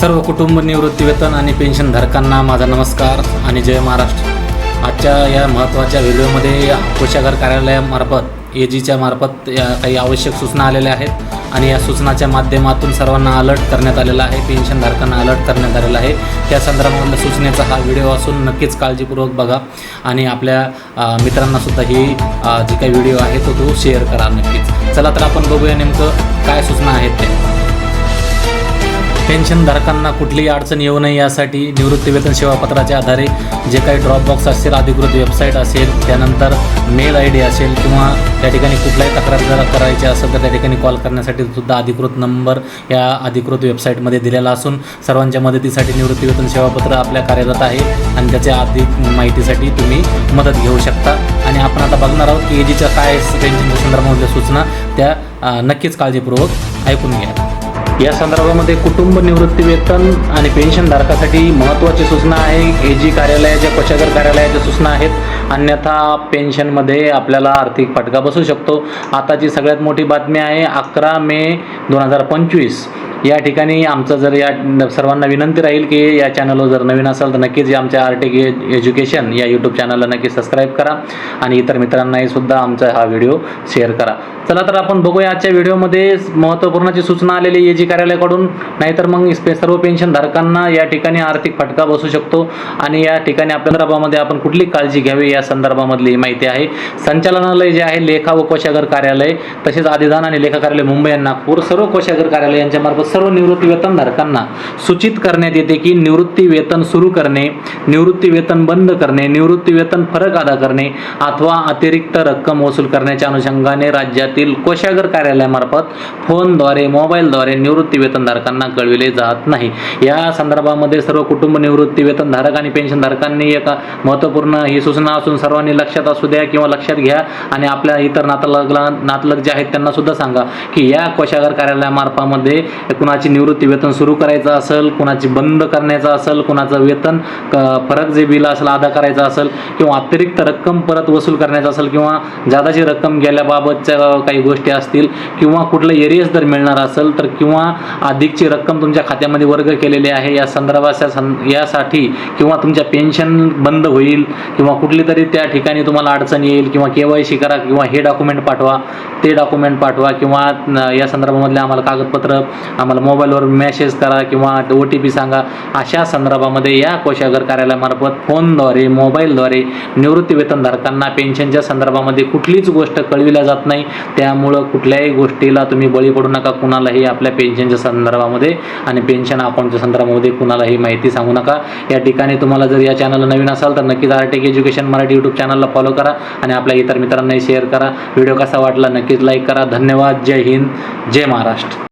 सर्व कुटुंब निवृत्तीवेतन आणि पेन्शनधारकांना माझा नमस्कार आणि जय महाराष्ट्र. आजच्या या महत्त्वाच्या व्हिडिओमध्ये कोशागार कार्यालयामार्फत ए जीच्या मार्फत या काही आवश्यक सूचना आलेल्या आहेत आणि या सूचनाच्या माध्यमातून सर्वांना अलर्ट करण्यात आलेला आहे पेन्शनधारकांना अलर्ट करण्यात आलेला आहे. त्या संदर्भामधल्या सूचनेचा हा व्हिडिओ असून नक्कीच काळजीपूर्वक बघा आणि आपल्या मित्रांनासुद्धा ही जी काही व्हिडिओ आहे तो तो शेअर करा नक्कीच. चला तर आपण बघूया नेमकं काय सूचना आहेत ते पेन्शनधारकांना कुठलीही अडचण येऊ नये यासाठी निवृत्तीवेतन सेवापत्राच्या आधारे जे काही ड्रॉपबॉक्स असतील अधिकृत वेबसाईट असेल त्यानंतर मेल आय डी असेल किंवा त्या ठिकाणी कुठलाही तक्रार जर करायची असेल तर त्या ठिकाणी कॉल करण्यासाठी सुद्धा अधिकृत नंबर या अधिकृत वेबसाईटमध्ये दिलेला असून सर्वांच्या मदतीसाठी निवृत्तीवेतन सेवापत्र आपल्या कार्यरत आहे आणि त्याच्या अधिक माहितीसाठी तुम्ही मदत घेऊ शकता. आणि आपण आता बघणार आहोत की एजीच्या काय पेन्शनच्या संदर्भामधल्या सूचना. त्या नक्कीच काळजीपूर्वक ऐकून घ्या. या संदर्भामध्ये कुटुंब निवृत्ती वेतन आणि पेन्शनधारकासाठी महत्त्वाची सूचना आहे. ए जी कार्यालयाच्या कोशागार कार्यालयाच्या सूचना आहेत. अन्यथा पेन्शनमध्ये आपल्याला आर्थिक फटका बसू शकतो. आताची सगळ्यात मोठी बातमी आहे अकरा मे दोन हजार पंचवीस. या ठिकाणी आमचं जर या सर्वांना विनंती राहील की या चॅनलवर जर नवीन असाल तर नक्कीच आमच्या आर्टिक एज्युकेशन या यूट्यूब चॅनलला नक्की सबस्क्राईब करा आणि इतर मित्रांनाही सुद्धा आमचा हा व्हिडिओ शेअर करा. चला तर आपण बघूया आजच्या व्हिडिओमध्ये महत्त्वपूर्णाची सूचना आलेली आहे जी कार्यालयाकडून नाहीतर मग स्पे- सर्व पेन्शनधारकांना या ठिकाणी आर्थिक फटका बसू शकतो आणि या ठिकाणी आपल्या संदर्भामध्ये आपण कुठली काळजी घ्यावी या संदर्भामधली माहिती आहे. संचालनालय जे आहे लेखा व कोशागर कार्यालय तसेच अधिदान आणि लेखा कार्यालय मुंबई आणि नागपूर सर्व कोशागर कार्यालय मार्फत सर्व निवृत्ती वेतनधारकांना सूचित करण्यात येते की निवृत्ती वेतन सुरू करणे निवृत्ती वेतन बंद करणे निवृत्ती वेतन फरक अदा करणे अथवा अतिरिक्त रक्कम वसूल करण्याच्या अनुषंगाने राज्यातील कोशागार कार्यालयामार्फत फोनद्वारे मोबाईलद्वारे निवृत्ती वेतनधारकांना कळविले जात नाही. या संदर्भामध्ये सर्व कुटुंब निवृत्ती वेतनधारक आणि पेन्शनधारकांनी एक महत्त्वपूर्ण ही सूचना असून सर्वांनी लक्षात असू द्या किंवा लक्षात घ्या आणि आपल्या इतर नातलग नातलग जे आहेत त्यांना सुद्धा सांगा की या कोशागार कार्यालयामार्फामध्ये कुणाची निवृत्ती वेतन सुरू करायचं असेल कुणाची बंद करण्याचं असेल कुणाचं वेतन क- फरक जे बिल असेल अदा करायचं असेल किंवा अतिरिक्त रक्कम परत वसूल करण्याचं असेल किंवा जादाची रक्कम गेल्याबाबतच्या काही गोष्टी असतील किंवा कुठलं एरियस जर मिळणार असेल तर किंवा अधिकची रक्कम तुमच्या खात्यामध्ये वर्ग केलेली आहे या संदर्भाच्या सं यासाठी किंवा तुमच्या पेन्शन बंद होईल किंवा कुठली तरी त्या ठिकाणी तुम्हाला अडचण येईल किंवा के वाय सी करा किंवा हे डॉक्युमेंट पाठवा ते डॉक्युमेंट पाठवा किंवा या संदर्भामधले आम्हाला कागदपत्र आम्हाला मोबाईलवर मेसेज करा किंवा ओ टी पी सांगा. अशा संदर्भामध्ये या कोशागार कार्यालयामार्फत फोनद्वारे मोबाईलद्वारे निवृत्ती वेतनधारकांना पेन्शनच्या संदर्भामध्ये कुठलीच गोष्ट कळविल्या जात नाही. त्यामुळं कुठल्याही गोष्टीला तुम्ही बळी पडू नका. कुणालाही आपल्या पेन्शनच्या संदर्भामध्ये आणि पेन्शन अकाउंटच्या संदर्भामध्ये कुणालाही माहिती सांगू नका. या ठिकाणी तुम्हाला जर या चॅनलला नवीन असाल तर नक्कीच आर्टिक एज्युकेशन मराठी यूट्यूब चॅनलला फॉलो करा आणि आपल्या इतर मित्रांनाही शेअर करा. व्हिडिओ कसा वाटला नक्कीच लाईक करा. धन्यवाद. जय हिंद. जय महाराष्ट्र.